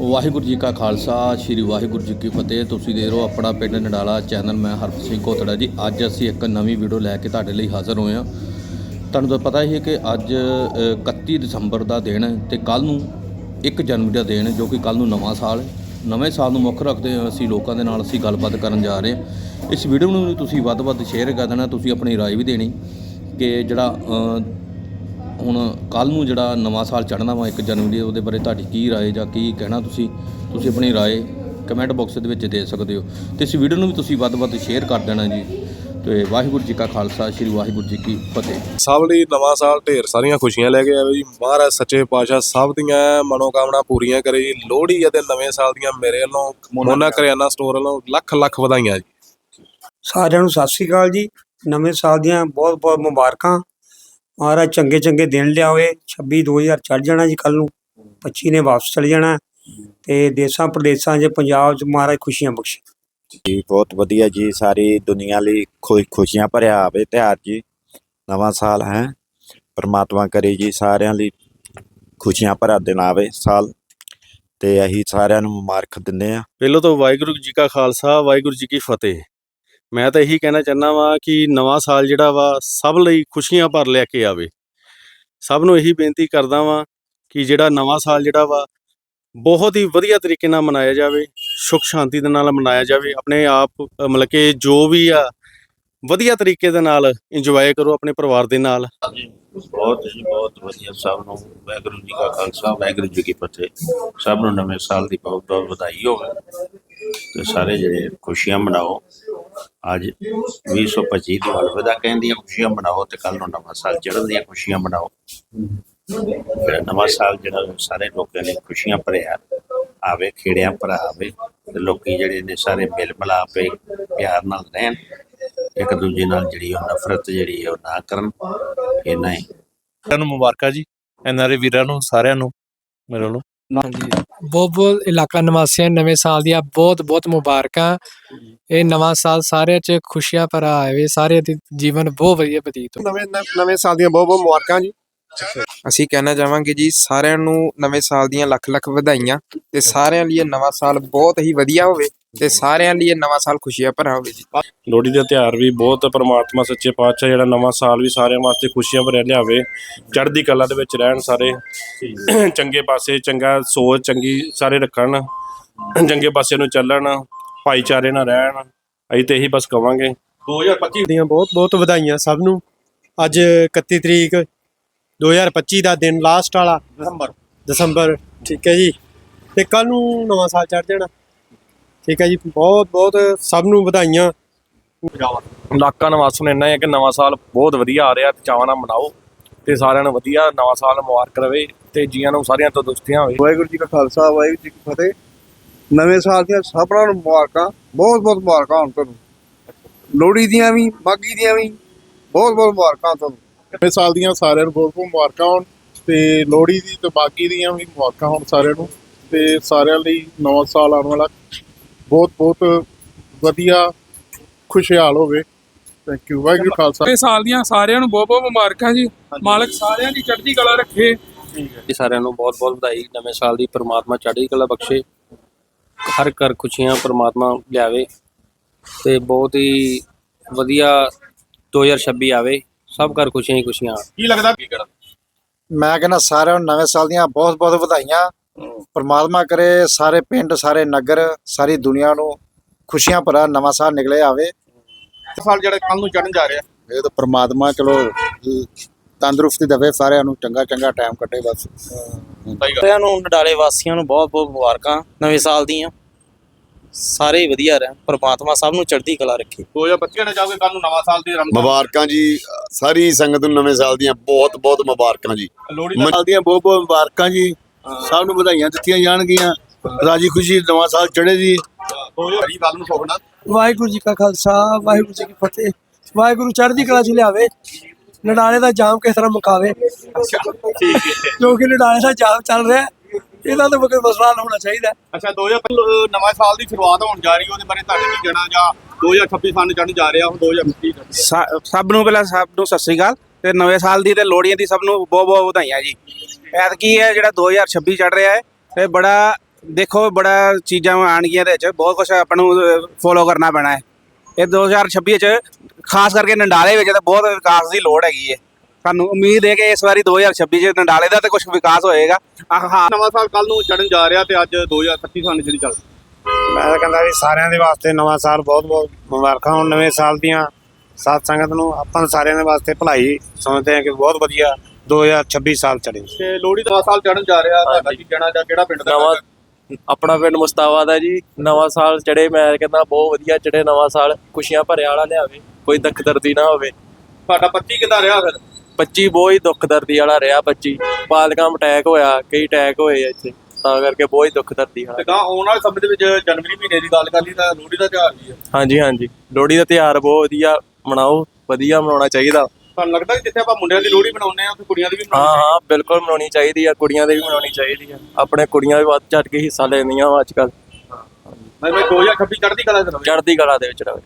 ਵਾਹਿਗੁਰੂ ਜੀ ਕਾ ਖਾਲਸਾ ਸ੍ਰੀ ਵਾਹਿਗੁਰੂ ਜੀ ਕੀ ਫਤਿਹ। ਤੁਸੀਂ ਦੇਖ ਰਹੇ ਹੋ ਆਪਣਾ ਪਿੰਡ ਨਡਾਲਾ ਚੈਨਲ ਮੈਂ ਹਰਪ ਸਿੰਘ ਕੋਤੜਾ ਜੀ। ਅੱਜ ਅਸੀਂ ਇੱਕ ਨਵੀਂ ਵੀਡੀਓ ਲੈ ਕੇ ਤੁਹਾਡੇ ਲਈ ਹਾਜ਼ਰ ਹੋਏ ਹਾਂ। ਤੁਹਾਨੂੰ ਤਾਂ ਪਤਾ ਹੀ ਹੈ ਕਿ ਅੱਜ ਅ, 31 ਦਸੰਬਰ ਦਾ ਦਿਨ ਹੈ ਤੇ ਕੱਲ ਨੂੰ 1 ਜਨਵਰੀ ਦਾ ਦਿਨ ਹੈ ਜੋ ਕਿ ਕੱਲ ਨੂੰ ਨਵਾਂ ਸਾਲ ਨਵੇਂ ਸਾਲ ਨੂੰ ਮੁੱਖ ਰੱਖਦੇ ਹੋਏ ਅਸੀਂ ਲੋਕਾਂ ਦੇ ਨਾਲ ਅਸੀਂ ਗੱਲਬਾਤ ਕਰਨ ਜਾ ਰਹੇ ਹਾਂ। ਇਸ ਵੀਡੀਓ ਨੂੰ ਤੁਸੀਂ ਵੱਧ ਵੱਧ ਸ਼ੇਅਰ ਕਰ ਦੇਣਾ ਤੁਸੀਂ ਆਪਣੀ ਰਾਏ ਵੀ ਦੇਣੀ ਕਿ ਜਿਹੜਾ ਹੁਣ ਕੱਲ ਨੂੰ ਜਿਹੜਾ ਨਵਾਂ ਸਾਲ ਚੜ੍ਹਨਾ ਵਾ 1 ਜਨਵਰੀ ਉਹਦੇ ਬਾਰੇ ਤੁਹਾਡੀ ਕੀ ਰਾਏ ਜਾਂ ਕੀ ਕਹਿਣਾ ਤੁਸੀਂ? ਤੁਸੀਂ ਆਪਣੀ ਰਾਏ ਕਮੈਂਟ ਬਾਕਸ ਦੇ ਵਿੱਚ ਦੇ ਸਕਦੇ ਹੋ। ਤੇ ਇਸ ਵੀਡੀਓ ਨੂੰ ਵੀ ਤੁਸੀਂ ਵੱਧ ਤੋਂ ਵੱਧ ਸ਼ੇਅਰ ਕਰ ਦੇਣਾ ਜੀ। ਤੇ ਵਾਹਿਗੁਰੂ ਜੀ ਕਾ ਖਾਲਸਾ ਸ੍ਰੀ ਵਾਹਿਗੁਰੂ ਜੀ ਕੀ ਫਤਿਹ। ਸਭ ਲਈ ਨਵਾਂ ਸਾਲ ਢੇਰ ਸਾਰੀਆਂ ਖੁਸ਼ੀਆਂ ਲੈ ਕੇ ਆਵੇ ਜੀ। ਮਹਾਰਾਜ ਸੱਚੇ ਪਾਤਸ਼ਾਹ ਸਭ ਦੀਆਂ ਮਨੋਕਾਮਨਾ ਪੂਰੀਆਂ ਕਰੇ ਜੀ। ਲੋਹੜੀ ਅਤੇ ਨਵੇਂ ਸਾਲ ਦੀਆਂ ਮੇਰੇ ਵੱਲੋਂ ਮੋਨਾ ਕਰਿਆਨਾ ਸਟੋਰ ਵੱਲੋਂ ਲੱਖ ਲੱਖ ਵਧਾਈਆਂ ਜੀ। ਸਾਰਿਆਂ ਨੂੰ ਸਤਿ ਸ੍ਰੀ ਅਕਾਲ ਜੀ। ਨਵੇਂ ਸਾਲ ਦੀਆਂ ਬਹੁਤ ਬਹੁਤ ਮੁਬਾਰਕਾਂ। ਮਹਾਰਾਜ ਚੰਗੇ ਚੰਗੇ ਦਿਨ ਲਿਆਵੇ 26 2000 ਚੜ ਜਾਣਾ ਜੀ ਕੱਲ ਨੂੰ। 25 ਨੇ ਵਾਪਸ ਚਲੇ ਜਾਣਾ। ਤੇ ਦੇਸਾਂ ਪ੍ਰਦੇਸਾਂ 'ਚ ਪੰਜਾਬ 'ਚ ਮਹਾਰਾਜ ਖੁਸ਼ੀਆਂ ਬਖਸ਼ੇ। ਜੀ ਬਹੁਤ ਵਧੀਆ ਜੀ। ਸਾਰੀ ਦੁਨੀਆ ਲਈ ਖੁ- ਖੁਸ਼ੀਆਂ ਭਰਿਆ ਆਵੇ ਤਿਉਹਾਰ ਜੀ। ਨਵਾਂ ਸਾਲ ਹੈ। ਪਰਮਾਤਮਾ ਕਰੇ ਜੀ ਸਾਰਿਆਂ ਲਈ ਖੁਸ਼ੀਆਂ ਭਰਾ ਦਿਨ ਆਵੇ ਸਾਲ। ਤੇ ਅਸੀਂ ਸਾਰਿਆਂ ਨੂੰ ਮੁਬਾਰਕ ਦਿੰਦੇ ਆ ਪਹਿਲਾਂ ਤਾਂ ਵਾਹਿਗੁਰੂ ਜੀ ਕਾ ਖਾਲਸਾ ਵਾਹਿਗੁਰੂ ਜੀ ਕੀ ਫਤਿਹ। ਮੈਂ ਤਾਂ ਇਹੀ ਕਹਿਣਾ ਚਾਹੁੰਦਾ ਵਾਂ ਕਿ ਨਵਾਂ ਸਾਲ ਜਿਹੜਾ ਵਾ, ਸਭ ਲਈ ਖੁਸ਼ੀਆਂ ਭਰ ਲੈ ਕੇ ਆਵੇ। ਸਭ ਨੂੰ ਇਹੀ ਬੇਨਤੀ ਕਰਦਾ ਵਾਂ ਕਿ ਜਿਹੜਾ ਨਵਾਂ ਸਾਲ ਜਿਹੜਾ ਵਾ, ਬਹੁਤ ਹੀ ਵਧੀਆ ਤਰੀਕੇ ਨਾਲ ਮਨਾਇਆ ਜਾਵੇ, ਸੁਖ ਸ਼ਾਂਤੀ ਦੇ ਨਾਲ ਮਨਾਇਆ ਜਾਵੇ, ਆਪਣੇ ਆਪ ਮਤਲਬ ਕਿ ਜੋ ਵੀ ਆ, ਵਧੀਆ ਤਰੀਕੇ ਦੇ ਨਾਲ ਇੰਜੋਏ ਕਰੋ ਆਪਣੇ ਪਰਿਵਾਰ ਦੇ ਨਾਲ। ਬਹੁਤ ਹੀ ਬਹੁਤ ਵਧੀਆ ਸਭ ਨੂੰ, ਵਾਹਿਗੁਰੂ ਜੀ ਕਾ ਖਾਲਸਾ, ਵਾਹਿਗੁਰੂ ਜੀ ਕੀ ਫਤਿਹ। ਸਭ ਨੂੰ ਨਵੇਂ ਸਾਲ ਦੀ ਬਹੁਤ ਬਹੁਤ ਵਧਾਈ ਹੋਵੇ ਤੇ ਸਾਰੇ ਜਿਹੜੇ ਖੁਸ਼ੀਆਂ ਮਨਾਓ। ਅੱਜ 2025 ਦੀ ਅਲਵਿਦਾ ਕਹਿੰਦੀਆਂ ਖੁਸ਼ੀਆਂ ਮਨਾਓ ਤੇ ਕੱਲ ਨੂੰ ਨਵਾਂ ਸਾਲ ਚੜ੍ਹਨ ਦੀਆਂ ਖੁਸ਼ੀਆਂ ਮਨਾਓ। ਜਿਹੜਾ ਨਵਾਂ ਸਾਲ ਜਿਹੜਾ ਸਾਰੇ ਲੋਕਾਂ ਲਈ ਖੁਸ਼ੀਆਂ ਭਰਿਆ, ਆਵੇ, ਖੇੜਿਆਂ ਭਰਾ ਆਵੇ ਤੇ ਲੋਕੀ ਜਿਹੜੇ ਨੇ ਸਾਰੇ ਮਿਲ ਮਿਲਾ ਕੇ ਪਿਆਰ ਨਾਲ ਰਹਿਣ, ਇੱਕ ਦੂਜੇ ਨਾਲ ਜਿਹੜੀ ਉਹ ਨਫ਼ਰਤ ਜਿਹੜੀ ਹੈ ਉਹ ਨਾ ਕਰਨ। ਇੰਨਾ ਹੀ। ਸਾਰਿਆਂ ਨੂੰ ਮੁਬਾਰਕਾਂ ਜੀ ਐਨਆਰਏ ਵੀਰਾਂ ਨੂੰ, ਸਾਰਿਆਂ ਨੂੰ, ਮੇਰੇ ਵੱਲੋਂ। ਬਹੁਤ ਬਹੁਤ ਇਲਾਕਾ ਨਿਵਾਸੀਆਂ ਨੂੰ ਨਵੇਂ ਸਾਲ ਦੀਆਂ ਬਹੁਤ ਬਹੁਤ ਮੁਬਾਰਕਾਂ। ਇਹ ਨਵਾਂ ਸਾਲ ਸਾਰਿਆਂ 'ਚ ਖੁਸ਼ੀਆਂ ਭਰਾ ਆਵੇ ਸਾਰੇ ਦੇ ਜੀਵਨ ਬਹੁਤ ਵਧੀਆ ਬਤੀਤ ਹੋ ਨਵੇਂ ਨਵੇਂ ਸਾਲ ਦੀਆਂ ਬਹੁਤ ਬਹੁਤ ਮੁਬਾਰਕਾਂ ਜੀ। ਅਸੀਂ ਕਹਿਣਾ ਚਾਹਾਂਗੇ ਜੀ ਸਾਰਿਆਂ ਨੂੰ ਨਵੇਂ ਸਾਲ ਦੀਆਂ ਲੱਖ ਲੱਖ ਵਧਾਈਆਂ ਤੇ ਸਾਰਿਆਂ ਲਈ ਇਹ ਨਵਾਂ ਸਾਲ ਬਹੁਤ ਹੀ ਵਧੀਆ ਹੋਵੇ। ਤੇ ਸਾਰਿਆਂ ਲਈ ਇਹ ਨਵਾਂ ਸਾਲ ਖੁਸ਼ੀਆਂ ਭਰਾ ਹੋਵੇ ਜੀ। ਲੋਹੜੀ ਦਾ ਤਿਉਹਾਰ ਵੀ ਬਹੁਤ ਪਰਮਾਤਮਾ ਸੱਚੇ ਪਾਤਸ਼ਾਹ ਜਿਹੜਾ ਨਵਾਂ ਸਾਲ ਵੀ ਸਾਰਿਆਂ ਵਾਸਤੇ ਖੁਸ਼ੀਆਂ ਭਰਿਆ ਲਿਆਵੇ। ਚੜ੍ਹਦੀ ਕਲਾ ਦੇ ਵਿੱਚ ਰਹਿਣ ਸਾਰੇ। ਚੰਗੇ ਪਾਸੇ ਚੰਗਾ ਸੋਚ ਚੰਗੀ ਸਾਰੇ ਰੱਖਣ। ਚੰਗੇ ਪਾਸੇ ਨੂੰ ਚੱਲਣ ਭਾਈਚਾਰੇ ਨਾਲ ਰਹਿਣ। ਅਸੀਂ ਤੇ ਇਹੀ ਬਸ ਕਵਾਂਗੇ। 2025 ਦੀਆਂ ਬਹੁਤ ਬਹੁਤ ਵਧਾਈਆਂ ਸਭ ਨੂੰ। ਅੱਜ 31 ਤਰੀਕ 2025 ਦਾ ਦਿਨ ਲਾਸਟ ਵਾਲਾ। ਦਸੰਬਰ। ਦਸੰਬਰ ਠੀਕ ਹੈ ਜੀ। ਤੇ ਕੱਲ ਨੂੰ ਨਵਾਂ ਸਾਲ ਚੜ ਜਾਣਾ। ਠੀਕ ਹੈ ਜੀ ਬਹੁਤ ਬਹੁਤ ਸਭ ਨੂੰ ਵਧਾਈਆਂ। ਇਲਾਕਾ ਨਿਵਾਸੀਆਂ ਨੂੰ ਇੰਨਾ ਹੀ ਹੈ ਕਿ ਨਵਾਂ ਸਾਲ ਬਹੁਤ ਵਧੀਆ ਆ ਰਿਹਾ ਤੇ ਚਾਵਾਂ ਨਾਲ ਮਨਾਓ ਤੇ ਸਾਰਿਆਂ ਨੂੰ ਵਧੀਆ ਨਵਾਂ ਸਾਲ ਮੁਬਾਰਕ ਰਵੇ ਤੇ ਜੀਆਂ ਨੂੰ ਸਾਰਿਆਂ ਤੋਂ ਦੁਸਤੀਆਂ ਹੋਵੇ। ਵਾਹਿਗੁਰੂ ਜੀ ਕਾ ਖਾਲਸਾ ਵਾਹਿਗੁਰੂ ਜੀ ਕੀ ਫਤਿਹ। ਨਵੇਂ ਸਾਲ ਦੀਆਂ ਸਭਨਾਂ ਨੂੰ ਮੁਬਾਰਕਾਂ ਬਹੁਤ ਬਹੁਤ ਮੁਬਾਰਕਾਂ ਹੋਣ ਤੁਹਾਨੂੰ। ਲੋਹੜੀ ਦੀਆਂ ਵੀ ਮਾਘੀ ਦੀਆਂ ਵੀ ਬਹੁਤ ਬਹੁਤ ਮੁਬਾਰਕਾਂ ਤੁਹਾਨੂੰ। ਨਵੇਂ ਸਾਲ ਦੀਆਂ ਸਾਰਿਆਂ ਨੂੰ ਬਹੁਤ ਬਹੁਤ ਮੁਬਾਰਕਾਂ ਹੋਣ ਤੇ ਲੋਹੜੀ ਦੀ ਤੇ ਬਾਕੀ ਦੀਆਂ ਵੀ ਮੁਬਾਰਕਾਂ ਹੋਣ ਸਾਰਿਆਂ ਨੂੰ ਤੇ ਸਾਰਿਆਂ ਲਈ ਨਵਾਂ ਸਾਲ ਆਉਣ ਵਾਲਾ ਬਹੁਤ ਬਹੁਤ ਵਧੀਆ ਖੁਸ਼ਹਾਲ ਹੋਵੇ। Thank you Waheguru Khalsa. ਨਵੇਂ ਸਾਲ ਦੀਆਂ ਸਾਰਿਆਂ ਨੂੰ ਬਹੁਤ ਬਹੁਤ ਮੁਬਾਰਕਾਂ ਜੀ। ਮਾਲਕ ਸਾਰਿਆਂ ਦੀ ਚੜ੍ਹਦੀ ਕਲਾ ਰੱਖੇ। ਜੀ ਸਾਰਿਆਂ ਨੂੰ ਬਹੁਤ ਬਹੁਤ ਵਧਾਈ। ਨਵੇਂ ਸਾਲ ਦੀ ਪ੍ਰਮਾਤਮਾ ਚੜ੍ਹਦੀ ਕਲਾ ਬਖਸ਼ੇ। ਹਰ ਘਰ ਖੁਸ਼ੀਆਂ ਪ੍ਰਮਾਤਮਾ ਲਿਆਵੇ ਤੇ ਬਹੁਤ ਹੀ ਵਧੀਆ 2026 ਆਵੇ। ਸਭ ਘਰ ਖੁਸ਼ੀਆਂ ਹੀ ਖੁਸ਼ੀਆਂ। ਕੀ ਲੱਗਦਾ? ਕੀ ਕਰਾਂ ਮੈਂ ਕਹਿੰਦਾ ਸਾਰਿਆਂ ਨੂੰ ਨਵੇਂ ਸਾਲ ਦੀਆਂ ਬਹੁਤ ਬਹੁਤ ਵਧਾਈਆਂ। ਪਰਮਾਤਮਾ ਕਰੇ ਸਾਰੇ ਪਿੰਡ ਸਾਰੇ ਨਗਰ ਸਾਰੀ ਦੁਨੀਆ ਨੂੰ ਖੁਸ਼ੀਆਂ ਭਰਾ ਨਵਾਂ ਸਾਲ ਨਿਕਲੇ ਆਵੇ। ਸਾਲ ਜਿਹੜਾ ਕੱਲ ਨੂੰ ਚੜਨ ਜਾ ਰਿਹਾ। ਇਹ ਤਾਂ ਪਰਮਾਤਮਾ ਚਲੋ ਤੰਦਰੁਸਤੀ ਦੇਵੇ ਸਾਰਿਆਂ ਨੂੰ ਚੰਗਾ ਚੰਗਾ ਟਾਈਮ ਕੱਢੇ ਬਸ। ਸਾਰਿਆਂ ਨੂੰ ਨਡਾਲੇ ਵਾਸੀਆਂ ਨੂੰ ਬਹੁਤ ਬਹੁਤ ਮੁਬਾਰਕਾਂ ਨਵੇਂ ਸਾਲ ਦੀਆਂ। ਸਾਰੇ ਵਧੀਆ ਰਹਿਣ ਪ੍ਰਮਾਤਮਾ ਸਭ ਨੂੰ ਚੜ੍ਹਦੀ ਕਲਾ ਰੱਖੇ। 2025 ਨੇ ਜਾਓਗੇ ਕੱਲ ਨੂੰ ਨਵਾਂ ਸਾਲ ਦੀ ਰਮਜ਼ਾਨ ਮੁਬਾਰਕਾਂ ਜੀ ਸਾਰੀ ਸੰਗਤ ਨੂੰ ਨਵੇਂ ਸਾਲ ਦੀਆਂ ਬਹੁਤ ਬਹੁਤ ਮੁਬਾਰਕਾਂ ਜੀ। ਲੋਹੜੀ ਸਾਲ ਦੀਆਂ ਬਹੁਤ ਬਹੁਤ ਮੁਬਾਰਕਾਂ ਜੀ। ਸਭ ਨੂੰ ਵਧਾਈਆਂ ਦਿੱਤੀਆਂ ਜਾਣਗੀਆਂ। ਰਾਜੀ ਖੁਸ਼ੀ ਨਵਾਂ ਸਾਲ ਚੜ੍ਹੇ ਜੀ 2020 ਕੱਲ ਨੂੰ ਸੋਗਣਾ ਵਾਹਿਗੁਰੂ ਜੀ ਕਾ ਖਾਲਸਾ ਵਾਹਿਗੁਰੂ ਜੀ ਕੀ ਫਤਿਹ। ਵਾਹਿਗੁਰੂ ਚੜ੍ਹਦੀ ਕਲਾ 'ਚ ਲਿਆਵੇ। ਨਡਾਲੇ ਦਾ ਜਾਮ ਕਿਸ ਤਰ੍ਹਾਂ ਮੁਕਾਵੇ। ਜੋ ਕਿ ਨਡਾਲੇ ਦਾ ਜਾਮ ਚੱਲ ਰਿਹਾ। ਇਹਦਾ ਤਾਂ ਕੋਈ ਮਸਲਾ ਹੋਣਾ ਚਾਹੀਦਾ। ਅੱਛਾ 2025 ਨਵਾਂ ਸਾਲ ਦੀ ਸ਼ੁਰੂਆਤ ਹੋਣ ਜਾ ਰਹੀ ਹੈ। ਉਹਦੇ ਬਾਰੇ ਤੁਹਾਡੇ ਕੀ ਕਹਿਣਾ ਜਾਂ 2026 ਸਾਲ ਚੜਨ ਜਾ ਰਿਹਾ ਹੁਣ 2025 ਤੱਕ। ਸਭ ਨੂੰ ਪਹਿਲਾਂ ਸਭ ਨੂੰ ਸਤਿ ਸ੍ਰੀ ਅਕਾਲ। ਤੇ ਨਵੇਂ ਸਾਲ ਦੀ ਤੇ ਲੋਹੜੀਆਂ ਦੀ ਸਭ ਨੂੰ ਬਹੁਤ ਬਹੁਤ ਵਧਾਈਆਂ ਜੀ। ਐਤਕੀ ਹੈ ਜਿਹੜਾ 2026 ਚੜ ਰਿਹਾ ਹੈ ਤੇ ਬੜਾ ਦੇਖੋ ਬੜਾ ਚੀਜ਼ਾਂ ਆਣਗੀਆਂ ਦੇ ਵਿੱਚ ਬਹੁਤ ਕੁਝ ਆਪਾਂ ਨੂੰ ਫੋਲੋ ਕਰਨਾ ਪੈਣਾ ਹੈ। ਇਹ 2026 ਚ ਖਾਸ ਕਰਕੇ ਨੰਡਾਲੇ ਵਿੱਚ ਤਾਂ ਬਹੁਤ ਵਿਕਾਸ ਦੀ ਲੋੜ ਹੈਗੀ ਹੈ। ਸਾਨੂੰ ਉਮੀਦ ਹੈ ਕਿ ਇਸ ਵਾਰੀ 2026 ਚ ਨੰਡਾਲੇ ਦਾ ਤਾਂ ਕੁਝ ਵਿਕਾਸ ਹੋਏਗਾ। ਆਹ ਹਾਂ। ਨਵਾਂ ਸਾਲ ਕੱਲ ਨੂੰ ਚੜਨ ਜਾ ਰਿਹਾ ਤੇ ਅੱਜ 2025 ਸਾਲ ਜਿਹੜੀ ਚੱਲ ਮੈਂ ਤਾਂ ਕਹਿੰਦਾ ਵੀ ਸਾਰਿਆਂ ਦੇ ਵਾਸਤੇ ਨਵਾਂ ਸਾਲ ਬਹੁਤ ਬਹੁਤ ਮੁਬਾਰਕਾਂ ਹੋਣ ਨਵੇਂ ਸਾਲ ਦੀਆਂ। ਸਾਧ ਸੰਗਤ ਨੂੰ ਆਪਾਂ ਸਾਰਿਆਂ ਦੇ ਵਾਸਤੇ ਭਲਾਈ ਸਮਝਦੇ ਹਾਂ ਕਿ ਬਹੁਤ ਵਧੀਆ 2026 ਸਾਲ ਚੜੇ ਤੇ ਲੋਹੜੀ ਦਾ ਸਾਲ ਚੜਨ ਜਾ ਰਿਹਾ ਤੁਹਾਡਾ ਕੀ ਕਹਿਣਾ ਜਾਂ ਕਿਹੜਾ ਪਿੰਡ ਦਾ ਨਵਾਂ ਆਪਣਾ ਪਿੰਡ ਮੁਸਤਾਵਾ ਦਾ ਜੀ। ਨਵਾਂ ਸਾਲ ਚੜੇ ਮੈਂ ਕਹਿੰਦਾ ਬਹੁਤ ਵਧੀਆ ਚੜੇ ਨਵਾਂ ਸਾਲ। ਖੁਸ਼ੀਆਂ ਭਰਿਆ ਵਾਲਾ ਲਿਆਵੇ ਕੋਈ ਦੁੱਖ ਦਰਦੀ ਨਾ ਹੋਵੇ। ਤੁਹਾਡਾ 25 ਕਿਦਾਂ ਰਿਹਾ ਫਿਰ? 25 ਬਹੁਤ ਹੀ ਦੁੱਖ ਦਰਦੀ ਵਾਲਾ ਰਿਹਾ 25 ਪਾਲਕਾਂ ਅਟੈਕ ਹੋਇਆ ਕਈ ਅਟੈਕ ਹੋਏ ਆ ਇੱਥੇ। ਤਾਂ ਕਰਕੇ ਬਹੁਤ ਹੀ ਦੁੱਖ ਦਰਦੀ ਤੇ ਵਾਲਾ ਗਾਂ ਆਉਣ ਵਾਲੇ ਸਮੇਂ ਦੇ ਵਿੱਚ ਜਨਵਰੀ ਮਹੀਨੇ ਦੀ ਗੱਲ ਕਰ ਲਈ ਤਾਂ ਲੋਹੜੀ ਦਾ ਤਿਉਹਾਰ ਵੀ ਹੈ। ਹਾਂਜੀ ਹਾਂਜੀ। ਲੋਹੜੀ ਦਾ ਤਿਉਹਾਰ ਬਹੁਤ ਵਧੀਆ ਮਨਾਓ ਵਧੀਆ ਮਨਾਉਣਾ ਚਾਹੀਦਾ। ਤੁਹਾਨੂੰ ਲੱਗਦਾ ਕਿ ਜਿੱਥੇ ਆਪਾਂ ਮੁੰਡਿਆਂ ਦੀ ਲੋਹੜੀ ਬਣਾਉਂਦੇ ਆ ਉੱਥੇ ਕੁੜੀਆਂ ਦੀ ਵੀ ਹਾਂ ਹਾਂ ਬਿਲਕੁਲ ਮਨਾਉਣੀ ਚਾਹੀਦੀ ਆ ਕੁੜੀਆਂ ਦੀ ਵੀ ਮਨਾਉਣੀ ਚਾਹੀਦੀ ਆ। ਆਪਣੇ ਕੁੜੀਆਂ ਵੀ ਵੱਧ ਚੜ ਕੇ ਹਿੱਸਾ ਲੈਂਦੀਆਂ ਅੱਜ ਕੱਲ ਮੈਂ 2026 ਚੜ੍ਹਦੀ ਕਲਾ ਚ ਰਵੇ। ਚੜ੍ਹਦੀ ਕਲਾ ਦੇ ਵਿੱਚ ਰਵੇ।